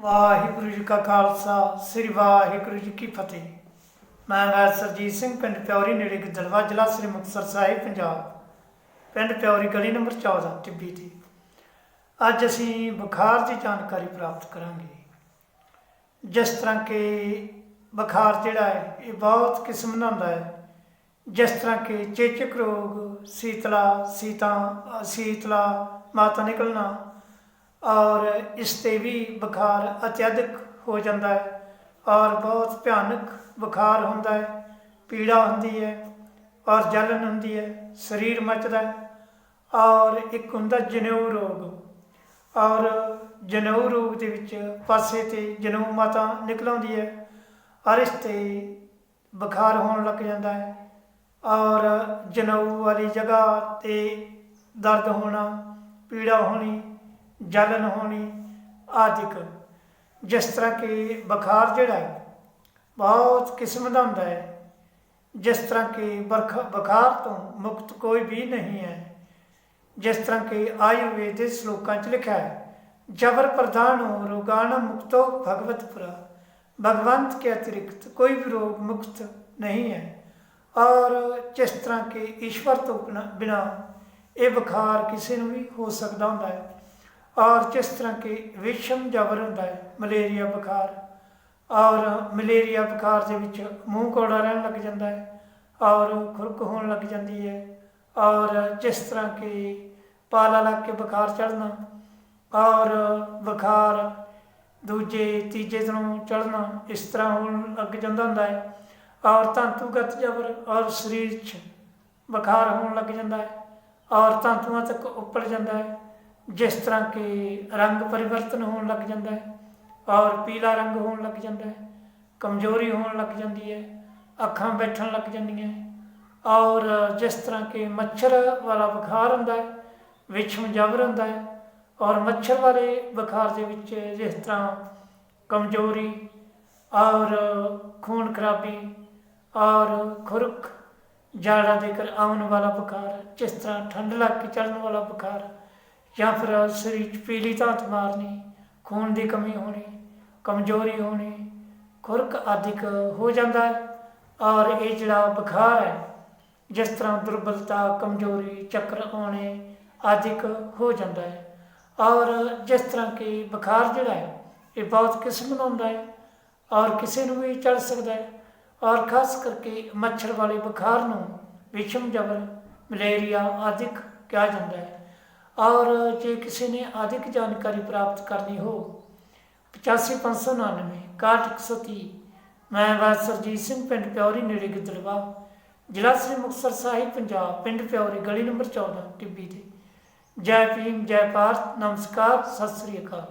ਵਾਹਿਗੁਰੂ ਜੀ ਕਾ ਖਾਲਸਾ, ਸ੍ਰੀ ਵਾਹਿਗੁਰੂ ਜੀ ਕੀ ਫਤਿਹ। ਮੈਂ ਗਾ ਸਰਜੀਤ ਸਿੰਘ, ਪਿੰਡ ਪਿਉਰੀ ਨੇੜੇ ਗਿੱਦੜਵਾ ਜ਼ਿਲ੍ਹਾ, ਸ੍ਰੀ ਮੁਕਤਸਰ ਸਾਹਿਬ, ਪੰਜਾਬ। ਪਿੰਡ ਪਿਉਰੀ ਗਲੀ ਨੰਬਰ 14 ਟਿੱਬੀ ਦੀ ਅੱਜ ਅਸੀਂ ਬੁਖਾਰ ਦੀ ਜਾਣਕਾਰੀ ਪ੍ਰਾਪਤ ਕਰਾਂਗੇ। ਜਿਸ ਤਰ੍ਹਾਂ ਕਿ ਬੁਖਾਰ ਜਿਹੜਾ ਹੈ, ਇਹ ਬਹੁਤ ਕਿਸਮ ਦਾ ਹੁੰਦਾ ਹੈ। ਜਿਸ ਤਰ੍ਹਾਂ ਕਿ ਚੇਚਕ ਰੋਗ, ਸੀਤਲਾ, ਸੀਤਾ ਸੀਤਲਾ, ਮਾਤਾ ਨਿਕਲਣਾ ਔਰ ਇਸ ਤੇ ਵੀ ਬੁਖਾਰ ਅਤਿਆਧਿਕ ਹੋ ਜਾਂਦਾ ਹੈ ਔਰ ਬਹੁਤ ਭਿਆਨਕ ਬੁਖਾਰ ਹੁੰਦਾ ਹੈ, ਪੀੜਾ ਹੁੰਦੀ ਹੈ ਔਰ ਜਲਨ ਹੁੰਦੀ ਹੈ, ਸਰੀਰ ਮੱਚਦਾ ਹੈ ਔਰ ਇੱਕ ਹੁੰਦਾ ਜਨੇਊ ਰੋਗ ਔਰ ਜਨੇਊ ਰੋਗ ਦੇ ਵਿੱਚ ਪਾਸੇ ਤੇ ਜਨੇਊ ਮਾਤਾ ਨਿਕਲ ਆਉਂਦੀ ਹੈ ਔਰ ਇਸ ਤੇ ਬੁਖਾਰ ਹੋਣ ਲੱਗ ਜਾਂਦਾ ਹੈ ਔਰ ਜਨੇਊ ਵਾਲੀ ਜਗ੍ਹਾ ਤੇ ਦਰਦ ਹੋਣਾ, ਪੀੜਾ ਹੋਣੀ ਜਲਨ ਹੋਣੀ ਆਦਿਕ ਜਿਸ ਤਰ੍ਹਾਂ ਕਿ ਬੁਖਾਰ ਜਿਹੜਾ ਹੈ, ਬਹੁਤ ਕਿਸਮ ਦਾ ਹੁੰਦਾ ਹੈ। ਜਿਸ ਤਰ੍ਹਾਂ ਕਿ ਬਰਖ ਬੁਖਾਰ ਤੋਂ ਮੁਕਤ ਕੋਈ ਵੀ ਨਹੀਂ ਹੈ। ਜਿਸ ਤਰ੍ਹਾਂ ਕਿ ਆਯੁਰਵੇਦ ਦੇ ਸ਼ਲੋਕਾਂ 'ਚ ਲਿਖਿਆ ਹੈ, ਜਬਰ ਪ੍ਰਧਾਨੋ ਰੋਗਾਣ ਮੁਕਤੋ ਭਗਵਤਪੁਰਾ ਭਗਵੰਤ ਕੇ ਅਤਿਰਿਕਤ ਕੋਈ ਵੀ ਰੋਗ ਮੁਕਤ ਨਹੀਂ ਹੈ। ਔਰ ਜਿਸ ਤਰ੍ਹਾਂ ਕਿ ਈਸ਼ਵਰ ਤੋਂ ਬਿਨਾ- ਬਿਨਾ ਇਹ ਬੁਖਾਰ ਕਿਸੇ ਨੂੰ ਵੀ ਹੋ ਸਕਦਾ ਹੁੰਦਾ ਹੈ। ਔਰ ਜਿਸ ਤਰ੍ਹਾਂ ਕਿ ਵਿਸ਼ਮ ਜਬਰ ਹੁੰਦਾ ਹੈ, ਮਲੇਰੀਆ ਬੁਖਾਰ, ਔਰ ਮਲੇਰੀਆ ਬੁਖਾਰ ਦੇ ਵਿੱਚ ਮੂੰਹ ਕੌੜਾ ਰਹਿਣ ਲੱਗ ਜਾਂਦਾ ਹੈ, ਔਰ ਖੁਰਕ ਹੋਣ ਲੱਗ ਜਾਂਦੀ ਹੈ, ਔਰ ਜਿਸ ਤਰ੍ਹਾਂ ਕਿ ਪਾਲਾ ਲੱਗ ਕੇ ਬੁਖਾਰ ਚੜ੍ਹਨਾ, ਔਰ ਬੁਖਾਰ ਦੂਜੇ, ਤੀਜੇ ਦਿਨੋਂ ਚੜ੍ਹਨਾ, ਇਸ ਤਰ੍ਹਾਂ ਹੋਣ ਲੱਗ ਜਾਂਦਾ ਹੁੰਦਾ ਹੈ, ਔਰ ਤੰਤੂਗਤ ਜਬਰ, ਔਰ ਸਰੀਰ 'ਚ ਬੁਖਾਰ ਹੋਣ ਲੱਗ ਜਾਂਦਾ ਹੈ, ਔਰ ਤੰਤੂਆਂ ਤੱਕ ਉੱਪਰ ਜਾਂਦਾ ਹੈ ਜਿਸ ਤਰ੍ਹਾਂ ਕਿ ਰੰਗ ਪਰਿਵਰਤਨ ਹੋਣ ਲੱਗ ਜਾਂਦਾ ਹੈ, ਔਰ ਪੀਲਾ ਰੰਗ ਹੋਣ ਲੱਗ ਜਾਂਦਾ ਹੈ, ਕਮਜ਼ੋਰੀ ਹੋਣ ਲੱਗ ਜਾਂਦੀ ਹੈ, ਅੱਖਾਂ ਬੈਠਣ ਲੱਗ ਜਾਂਦੀਆਂ ਔਰ ਜਿਸ ਤਰ੍ਹਾਂ ਕਿ ਮੱਛਰ ਵਾਲਾ ਬੁਖਾਰ ਹੁੰਦਾ ਹੈ ਵਿਛਮ ਜਬਰ ਹੁੰਦਾ ਹੈ, ਔਰ ਮੱਛਰ ਵਾਲੇ ਬੁਖਾਰ ਦੇ ਵਿੱਚ ਜਿਸ ਤਰ੍ਹਾਂ ਕਮਜ਼ੋਰੀ, ਔਰ ਖੂਨ ਖਰਾਬੀ, ਔਰ ਖੁਰਕ, ਜਾੜਾ ਦੇ ਕਰ ਆਉਣ ਵਾਲਾ ਬੁਖਾਰ, ਜਿਸ ਤਰ੍ਹਾਂ ਠੰਡ ਲੱਗ ਕੇ ਚੜਨ ਵਾਲਾ ਬੁਖਾਰ ਜਾਂ ਫਿਰ ਸਰੀਰ 'ਚ ਪੀਲੀ ਧਾਤ ਮਾਰਨੀ, ਖੂਨ ਦੀ ਕਮੀ ਹੋਣੀ, ਕਮਜ਼ੋਰੀ ਹੋਣੀ, ਖੁਰਕ ਆਦਿਕ ਹੋ ਜਾਂਦਾ ਹੈ। ਔਰ ਇਹ ਜਿਹੜਾ ਬੁਖਾਰ ਹੈ, ਜਿਸ ਤਰ੍ਹਾਂ ਦੁਰਬਲਤਾ, ਕਮਜ਼ੋਰੀ, ਚੱਕਰ ਆਉਣੇ ਆਦਿਕ ਹੋ ਜਾਂਦਾ ਹੈ। ਔਰ ਜਿਸ ਤਰ੍ਹਾਂ ਕਿ ਬੁਖਾਰ ਜਿਹੜਾ ਹੈ, ਇਹ ਬਹੁਤ ਕਿਸਮ ਦਾ ਹੁੰਦਾ ਹੈ ਔਰ ਕਿਸੇ ਨੂੰ ਵੀ ਚੜ ਸਕਦਾ ਹੈ। ਔਰ ਖਾਸ ਕਰਕੇ ਮੱਛਰ ਵਾਲੇ ਬੁਖਾਰ ਨੂੰ ਵਿਸ਼ਮ ਜਬਰ, ਮਲੇਰੀਆ ਆਦਿਕ ਕਿਹਾ ਜਾਂਦਾ ਹੈ। ਔਰ ਜੇ ਕਿਸੇ ਨੇ ਅਧਿਕ ਜਾਣਕਾਰੀ ਪ੍ਰਾਪਤ ਕਰਨੀ ਹੋ 8599 6130 ਮੈਂ ਵਾ ਸਰਜੀਤ ਸਿੰਘ, ਪਿੰਡ ਪਿਉਰੀ ਨੇੜੇ ਗਿੱਦੜਵਾ, ਜ਼ਿਲ੍ਹਾ ਸ੍ਰੀ ਮੁਕਤਸਰ ਸਾਹਿਬ, ਪੰਜਾਬ, ਪਿੰਡ ਪਿਉਰੀ ਗਲੀ ਨੰਬਰ 14 ਟਿੱਬੀ ਤੇ। ਜੈ ਭੀਮ, ਜੈ ਭਾਰਤ, ਨਮਸਕਾਰ, ਸਤਿ ਸ੍ਰੀ ਅਕਾਲ।